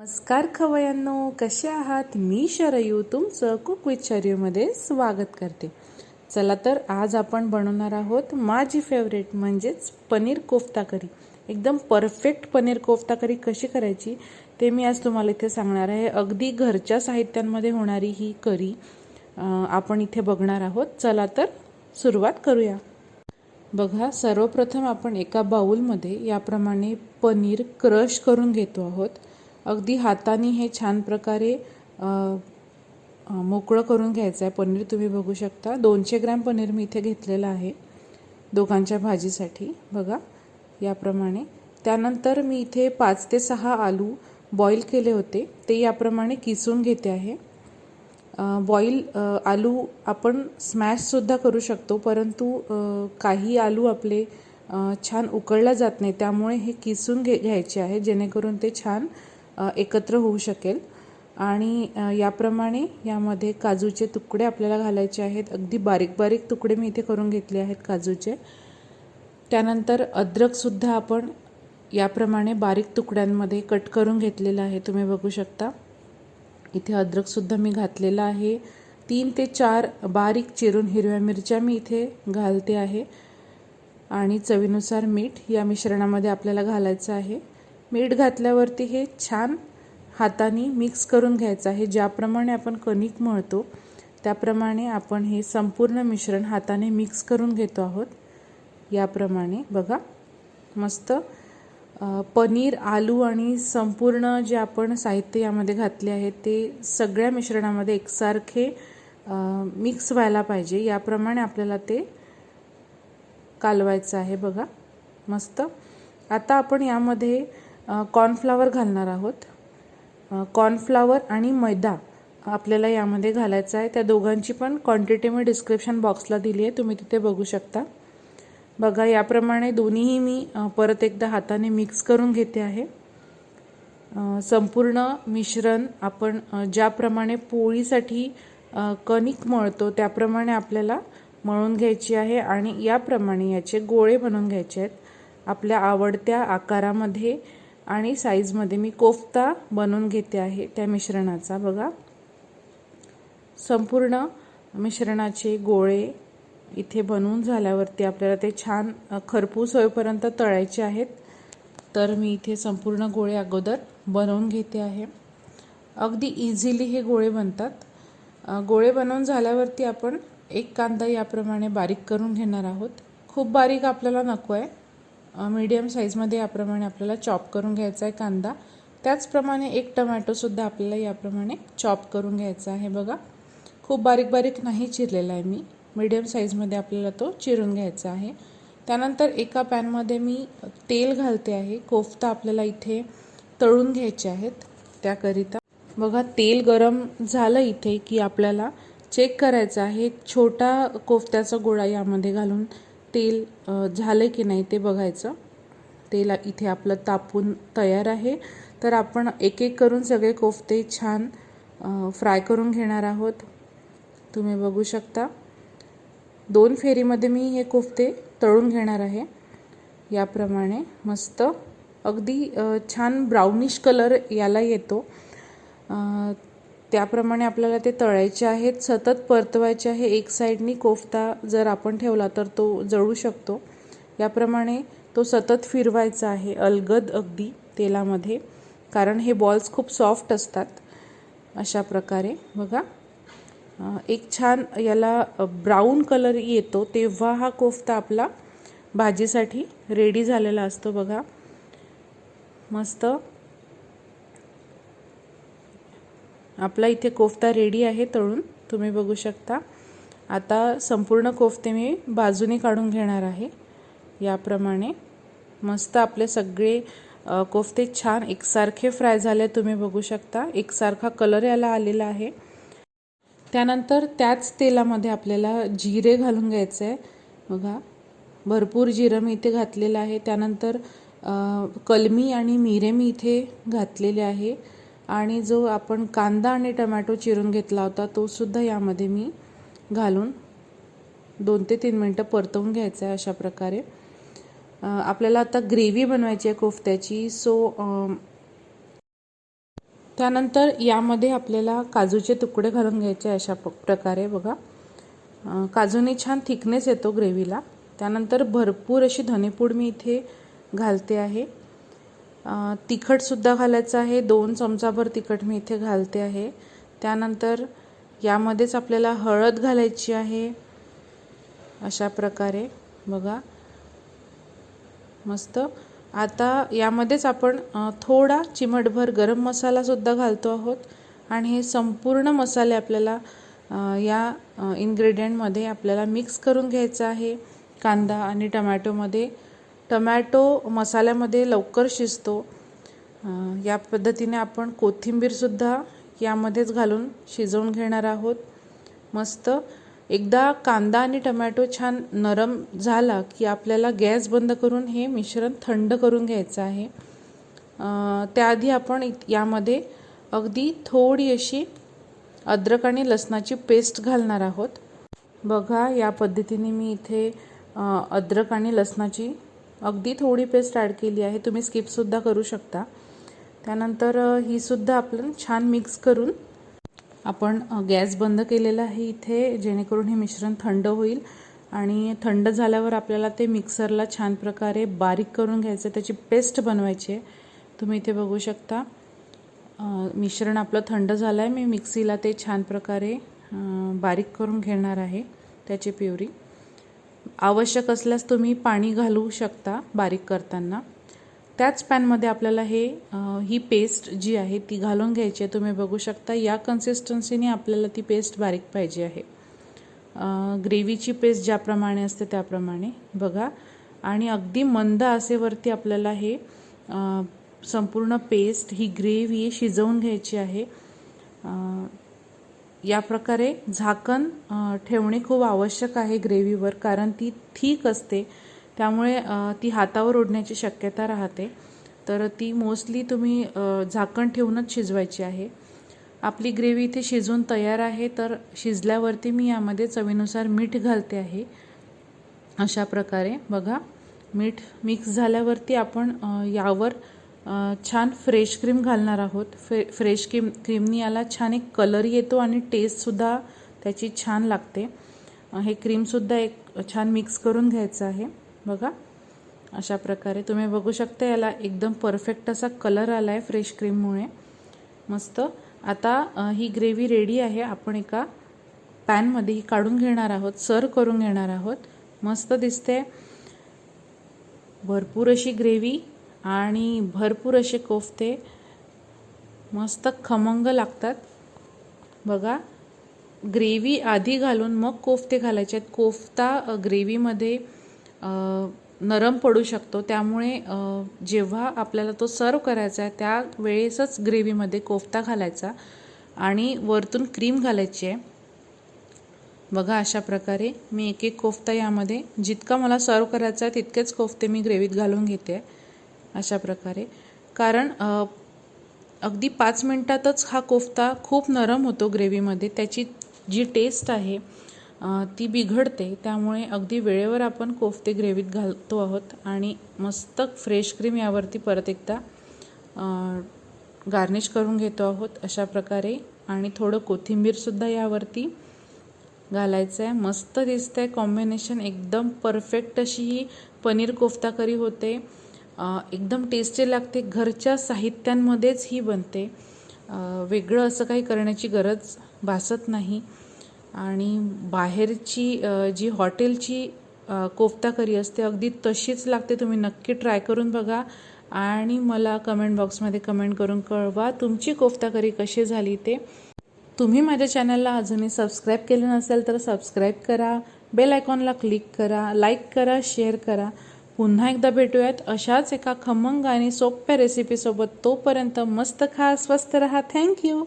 नमस्कार खवयांनो कसे आहात? मी शरयू तुमचं कुक विथ शरयूमध्ये स्वागत करते. चला तर आज आपण बनवणार आहोत माझी फेवरेट म्हणजेच पनीर कोफ्ता करी. एकदम परफेक्ट पनीर कोफ्ता करी कशी करायची ते मी आज तुम्हाला इथे सांगणार आहे. अगदी घरच्या साहित्यांमध्ये होणारी ही करी आपण इथे बघणार आहोत. चला तर सुरुवात करूया. बघा सर्वप्रथम आपण एका बाऊलमध्ये याप्रमाणे पनीर क्रश करून घेतो आहोत. अगदी हाताने हे छान प्रकारे मोकळं करून घ्यायचं आहे. पनीर तुम्ही बघू शकता. दोनशे ग्रॅम पनीर मी इथे घेतलेलं आहे दोघांच्या भाजीसाठी. बघा याप्रमाणे. त्यानंतर मी इथे पाच ते सहा आलू बॉईल केले होते. ते याप्रमाणे किसून घेते आहे. बॉईल आलू आपण स्मॅशसुद्धा करू शकतो परंतु काही आलू आपले छान उकळला जात नाही. त्यामुळे हे किसून घे घ्यायचे आहे जेणेकरून ते छान एकत्र होऊ शकेल. आणि याप्रमाणे यामध्ये काजूचे तुकडे आपल्याला घालायचे आहेत. अगदी बारीक बारीक तुकडे मी इथे करून घेतले आहेत काजूचे. त्यानंतर अद्रकसुद्धा आपण याप्रमाणे बारीक तुकड्यांमध्ये कट करून घेतलेलं आहे. तुम्ही बघू शकता. इथे अद्रकसुद्धा मी घातलेला आहे. तीन ते चार बारीक चिरून हिरव्या मिरच्या मी इथे घालते आहे. आणि चवीनुसार मीठ या मिश्रणामध्ये आपल्याला घालायचं आहे. मीठ घातल्यावरती हे छान हाताने मिक्स करून घ्यायचं आहे. ज्याप्रमाणे आपण कणिक मळतो त्याप्रमाणे आपण हे संपूर्ण मिश्रण हाताने मिक्स करून घेतो आहोत. याप्रमाणे बघा मस्त पनीर आलू आणि संपूर्ण जे आपण साहित्य यामध्ये घातले आहे ते सगळ्या मिश्रणामध्ये एकसारखे मिक्स व्हायला पाहिजे. याप्रमाणे आपल्याला ते कालवायचं आहे बघा. मस्त. आता आपण यामध्ये कॉर्नफ्लावर घालणार आहोत. कॉर्नफ्लावर आणि मैदा आपल्याला यामध्ये घालायचा आहे. त्या दोघांची पण क्वांटिटी मी डिस्क्रिप्शन बॉक्सला दिली आहे. तुम्ही तिथे बघू शकता. बघा याप्रमाणे दोन्हीही मी परत एकदा हाताने मिक्स करून घेते आहे. संपूर्ण मिश्रण आपण ज्याप्रमाणे पोळीसाठी कणिक मळतो त्याप्रमाणे आपल्याला मळून घ्यायची आहे आणि याप्रमाणे याचे गोळे बनवून घ्यायचे आहेत. आपल्या आवडत्या आकारामध्ये आणि साईजमध्ये मी कोफ्ता बनवून घेते आहे त्या मिश्रणाचा. बघा. संपूर्ण मिश्रणाचे गोळे इथे बनवून झाल्यावरती आपल्याला ते छान खरपूस होईपर्यंत तळायचे आहेत. तर मी इथे संपूर्ण गोळे अगोदर बनवून घेते आहे. अगदी इझिली हे गोळे बनतात. गोळे बनवून झाल्यावरती आपण एक कांदा याप्रमाणे बारीक करून घेणार आहोत. खूप बारीक आपल्याला नको आहे मीडियम साईजमध्ये याप्रमाणे आपल्याला चॉप करून घ्यायचा आहे कांदा. त्याचप्रमाणे एक टमॅटोसुद्धा आपल्याला याप्रमाणे चॉप करून घ्यायचा आहे बघा. खूप बारीक बारीक नाही चिरलेला आहे मी. मीडियम साईजमध्ये आपल्याला तो चिरून घ्यायचा आहे. त्यानंतर एका पॅनमध्ये मी तेल घालते आहे. कोफ्ता आपल्याला इथे तळून घ्यायचे आहेत त्याकरिता. बघा तेल गरम झालं इथे की आपल्याला चेक करायचं आहे. छोटा कोफ्त्याचा गोळा यामध्ये घालून तेल झालं की नाही ते बघायचं. तेल इथे आपलं तापून तयार आहे. तर आपण एक एक करून सगळे कोफ्ते छान फ्राय करून घेणार आहोत. तुम्ही बघू शकता. दोन फेरीमध्ये मी हे कोफ्ते तळून घेणार आहे. याप्रमाणे मस्त. अगदी छान ब्राउनिश कलर याला येतो. त्याप्रमाणे आपल्याला ते तळायचे आहेत सतत परतवायचे आहे. एक साईडनी कोफ्ता जर आपण ठेवला तर तो जळू शकतो. याप्रमाणे तो सतत फिरवायचा आहे अलगद अगदी तेलामध्ये कारण हे बॉल्स खूप सॉफ्ट असतात. अशा प्रकारे बघा. एक छान याला ब्राऊन कलर येतो तेव्हा हा कोफ्ता आपला भाजीसाठी रेडी झालेला असतो बघा. मस्त आपला इथे कोफ्ता रेडी आहे तळून. तुम्ही बघू शकता. आता संपूर्ण कोफ्ते मी बाजूने काढून घेणार आहे. याप्रमाणे मस्त आपले सगळे कोफ्ते छान एकसारखे फ्राय झाले तुम्ही बघू शकता. एकसारखा कलर याला आलेला आहे. त्यानंतर त्याच तेलामध्ये आपल्याला जिरे घालून घ्यायचं आहे. बघा भरपूर जिरं मी इथे घातलेलं आहे. त्यानंतर कलमी आणि मिरे मी इथे घातलेले आहे. आणि जो आपण कांदा आणि टमॅटो चिरून घेतला होता तो सुद्धा यामध्ये मी घालून दोन ते तीन मिनटं परतवून घ्यायचं आहे अशा प्रकारे. आपल्याला आता ग्रेव्ही बनवायची आहे कोफ्त्याची. सो त्यानंतर यामध्ये आपल्याला काजूचे तुकडे घालून घ्यायचे अशा प प्रकारे बघा. काजूने छान थिकनेस येतो ग्रेव्हीला. त्यानंतर भरपूर अशी धनेपूड मी इथे घालते आहे. तिखटसुद्धा घालायचं आहे. दोन चमचाभर तिखट मी इथे घालते आहे. त्यानंतर यामध्येच आपल्याला हळद घालायची आहे. अशा प्रकारे. बघा. मस्त. आता यामध्येच आपण थोडा चिमटभर गरम मसालासुद्धा घालतो आहोत. आणि हे संपूर्ण मसाले आपल्याला या इन्ग्रेडियंटमध्ये आपल्याला मिक्स करून घ्यायचं आहे. कांदा आणि टमॅटोमध्ये टमॅटो मसाल्यामध्ये लवकर शिजतो. या पद्धतीने आपण कोथिंबीरसुद्धा यामध्येच घालून शिजवून घेणार आहोत. मस्त. एकदा कांदा आणि टमॅटो छान नरम झाला की आपल्याला गॅस बंद करून हे मिश्रण थंड करून घ्यायचं आहे. त्याआधी आपण यामध्ये अगदी थोडी अशी अद्रक आणि लसणाची पेस्ट घालणार आहोत. बघा या पद्धतीने मी इथे अद्रक आणि लसणाची अगदी थोडी पेस्ट ॲड केली आहे. तुम्ही स्किपसुद्धा करू शकता. त्यानंतर हीसुद्धा आपण छान मिक्स करून आपण गॅस बंद केलेला आहे इथे जेणेकरून हे मिश्रण थंड होईल आणि थंड झाल्यावर आपल्याला ते मिक्सरला छान प्रकारे बारीक करून घ्यायचं त्याची पेस्ट बनवायची आहे. तुम्ही इथे बघू शकता. मिश्रण आपलं थंड झालं आहे मी मिक्सीला ते छान प्रकारे बारीक करून घेणार आहे. त्याची प्युरी. आवश्यक असल्यास तुम्ही पाणी घालू शकता बारीक करताना. त्याच पॅनमध्ये आपल्याला हे ही पेस्ट जी आहे ती घालून घ्यायची आहे. तुम्ही बघू शकता या कन्सिस्टन्सीने आपल्याला ती पेस्ट बारीक पाहिजे आहे. ग्रेव्हीची पेस्ट ज्याप्रमाणे असते त्याप्रमाणे बघा. आणि अगदी मंद आसेवरती आपल्याला हे संपूर्ण पेस्ट ही ग्रेव्ही शिजवून घ्यायची आहे. या प्रकारे झाकण ठेवणे खूप आवश्यक आहे ग्रेव्हीवर कारण ती ठीक असते. त्यामुळे ती हातावर ओढण्याची शक्यता राहते. तर ती मोस्टली तुम्ही झाकण ठेवूनच शिजवायची आहे. आपली ग्रेव्ही इथे शिजून तयार आहे तर शिजल्यावरती मी यामध्ये चवीनुसार मीठ घालते आहे. अशा प्रकारे बघा मीठ मिक्स झाल्यावरती आपण यावर छान फ्रेश क्रीम घालणार आहोत. फ्रे फ्रेश क्रीम क्रीमनी याला छान एक कलर येतो आणि टेस्टसुद्धा त्याची छान लागते. हे क्रीमसुद्धा एक छान मिक्स करून घ्यायचं आहे. बघा अशा प्रकारे तुम्ही बघू शकता याला एकदम परफेक्ट असा कलर आला आहे फ्रेश क्रीममुळे मस्त. आता ही ग्रेव्ही रेडी आहे. आपण एका पॅनमध्ये ही काढून घेणार आहोत. सर्व करून घेणार आहोत. मस्त दिसते. भरपूर अशी ग्रेव्ही आणि भरपूर असे कोफ्ते. मस्त खमंग लागतात. बघा ग्रेव्ही आधी घालून मग कोफ्ते घालायचे आहेत. कोफ्ता ग्रेव्हीमध्ये नरम पडू शकतो. त्यामुळे जेव्हा आपल्याला तो सर्व करायचा आहे त्या वेळेसच ग्रेव्हीमध्ये कोफ्ता घालायचा आणि वरतून क्रीम घालायची आहे. बघा अशा प्रकारे मी एक एक कोफ्ता यामध्ये जितका मला सर्व करायचा आहे तितकेच कोफ्ते मी ग्रेव्हीत घालून घेते. अशा प्रकारे. कारण अगदी पाच मिनटातच हा कोफ्ता खूप नरम होतो ग्रेव्हीमध्ये. त्याची जी टेस्ट आहे ती बिघडते. त्यामुळे अगदी वेळेवर आपण कोफ्ते ग्रेव्हीत घालतो आहोत. आणि मस्त फ्रेश क्रीम यावरती परत एकदा गार्निश करून घेतो आहोत अशा प्रकारे. आणि थोडं कोथिंबीरसुद्धा यावरती घालायचं आहे मस्त दिसतं आहे कॉम्बिनेशन. एकदम परफेक्ट अशी ही पनीर कोफ्ता करी होते. एकदम टेस्टी लागते. घरच्या साहित्यांमध्येच ही बनते. वेगळं असं काही करण्याची गरज भासत नाही. आणि बाहेरची जी हॉटेलची कोफ्ता करी असते अगदी तशीच लागते. तुम्ही नक्की ट्राय करून बघा आणि मला कमेंट बॉक्समध्ये कमेंट करून कळवा तुमची कोफ्ता करी कशी झाली ते. तुम्ही माझ्या चॅनलला अजूनही सबस्क्राईब केलं नसेल तर सबस्क्राईब करा. बेल आयकॉनला क्लिक करा. लाईक करा शेअर करा. पुन्हा एकदा भेटूयात अशाच एका खमंग आणि सोप्या रेसिपीसोबत तोपर्यंत मस्त खा स्वस्त रहा. थँक्यू